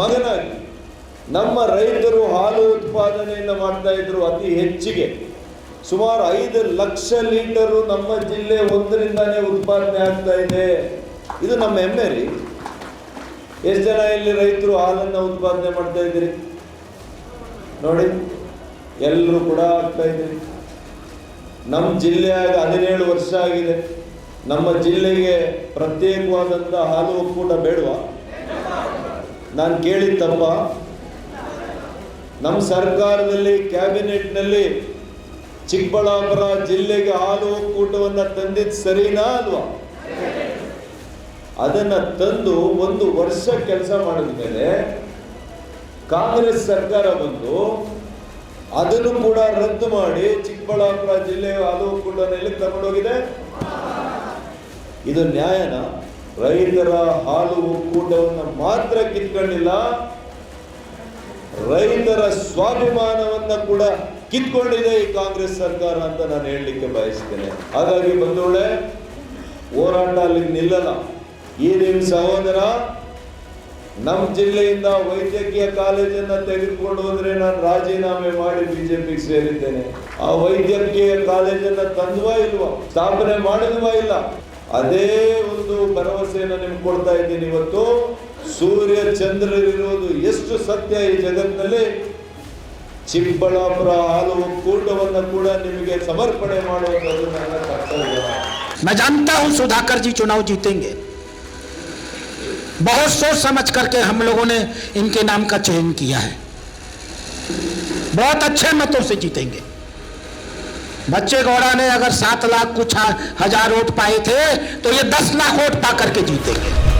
ಮಗನಾಗಿ ನಮ್ಮ ರೈತರು ಹಾಲು ಉತ್ಪಾದನೆಯನ್ನು ಮಾಡ್ತಾ ಇದ್ರು ಅತಿ ಹೆಚ್ಚಿಗೆ. ಸುಮಾರು ಐದು ಲಕ್ಷ ಲೀಟರು ನಮ್ಮ ಜಿಲ್ಲೆ ಒಂದರಿಂದಾನೇ ಉತ್ಪಾದನೆ ಆಗ್ತಾ ಇದೆ. ಇದು ನಮ್ಮ ಹೆಮ್ಮೆ ರೀ. ಎಷ್ಟು ಜನ ಇಲ್ಲಿ ರೈತರು ಹಾಲನ್ನು ಉತ್ಪಾದನೆ ಮಾಡ್ತಾ ಇದ್ದೀರಿ? ನೋಡಿ ಎಲ್ಲರೂ ಕೂಡ ಆಗ್ತಾ ಇದ್ದೀರಿ. ನಮ್ಮ ಜಿಲ್ಲೆಯಾಗ ಹದಿನೇಳು ವರ್ಷ ಆಗಿದೆ. ನಮ್ಮ ಜಿಲ್ಲೆಗೆ ಪ್ರತ್ಯೇಕವಾದಂಥ ಹಾಲು ಒಕ್ಕೂಟ ಬೇಡವಾ? ನಾನು ಕೇಳಿದ ತಪ್ಪ ನಮ್ಮ ಸರ್ಕಾರದಲ್ಲಿ, ಕ್ಯಾಬಿನೆಟ್ನಲ್ಲಿ ಚಿಕ್ಕಬಳ್ಳಾಪುರ ಜಿಲ್ಲೆಗೆ ಹಾಲು ಒಕ್ಕೂಟವನ್ನು ತಂದಿದ್ದು ಸರಿನಾ ಅಲ್ವಾ? ಅದನ್ನು ತಂದು ಒಂದು ವರ್ಷ ಕೆಲಸ ಮಾಡಿದ ಮೇಲೆ ಕಾಂಗ್ರೆಸ್ ಸರ್ಕಾರ ಬಂದು ಅದನ್ನು ಕೂಡ ರದ್ದು ಮಾಡಿ ಚಿಕ್ಕಬಳ್ಳಾಪುರ ಜಿಲ್ಲೆಯ ಹಾಲು ಒಕ್ಕೂಟನ ಎಲ್ಲಿ ತಗೊಂಡೋಗಿದೆ? ಇದು ನ್ಯಾಯನ? ರೈತರ ಹಾಲು ಒಕ್ಕೂಟವನ್ನು ಮಾತ್ರ ಕಿತ್ಕೊಂಡಿಲ್ಲ, ರೈತರ ಸ್ವಾಭಿಮಾನವನ್ನ ಕೂಡ ಕಿತ್ಕೊಂಡಿದೆ ಈ ಕಾಂಗ್ರೆಸ್ ಸರ್ಕಾರ ಅಂತ ನಾನು ಹೇಳಲಿಕ್ಕೆ ಬಯಸ್ತೇನೆ. ಹಾಗಾಗಿ ಬಂದೋಳೆ ಹೋರಾಟ ಅಲ್ಲಿ ನಿಲ್ಲಲ್ಲ. ಈ ನಿಮ್ಮ ಸಹೋದರ ನಮ್ಮ ಜಿಲ್ಲೆಯಿಂದ ವೈದ್ಯಕೀಯ ಕಾಲೇಜನ್ನ ತೆಗೆದುಕೊಂಡು ಹೋದ್ರೆ ನಾನು ರಾಜೀನಾಮೆ ಮಾಡಿ ಬಿಜೆಪಿಗೆ ಸೇರಿದ್ದೇನೆ ಆ ವೈದ್ಯಕೀಯ ಕಾಲೇಜನ್ನ ತಂದುವಾ ಇಲ್ವಾ ಸ್ಥಾಪನೆ ಮಾಡಿದ್ವಾ ಇಲ್ಲ ಅದೇ ಒಂದು ಭರವಸೆಯನ್ನು ನಿಮ್ಗೆ ಕೊಡ್ತಾ ಇದ್ದೀನಿ ಇವತ್ತು ಸೂರ್ಯ ಚಂದ್ರರಿರೋದು ಎಷ್ಟು ಸತ್ಯ ಈ ಜಗತ್ತಿನಲ್ಲಿ ಚಿಕ್ಕಬಳ್ಳಾಪುರ ಹಾಲು ಒಕ್ಕೂಟವನ್ನು ಕೂಡ ನಿಮಗೆ ಸಮರ್ಪಣೆ ಮಾಡುವಂಥದ್ದು ನನ್ನ ಕರ್ತವ್ಯ मैं जानता हूं सुधाकर जी चुनाव जीतेंगे बहुत सोच समझ करके हम लोगों ने इनके नाम का चयन किया है। बहुत अच्छे मतों से जीतेंगे। बच्चे गौड़ा ने अगर सात लाख कुछ हज़ार वोट पाए थे तो ये दस लाख वोट पा करके जीतेंगे।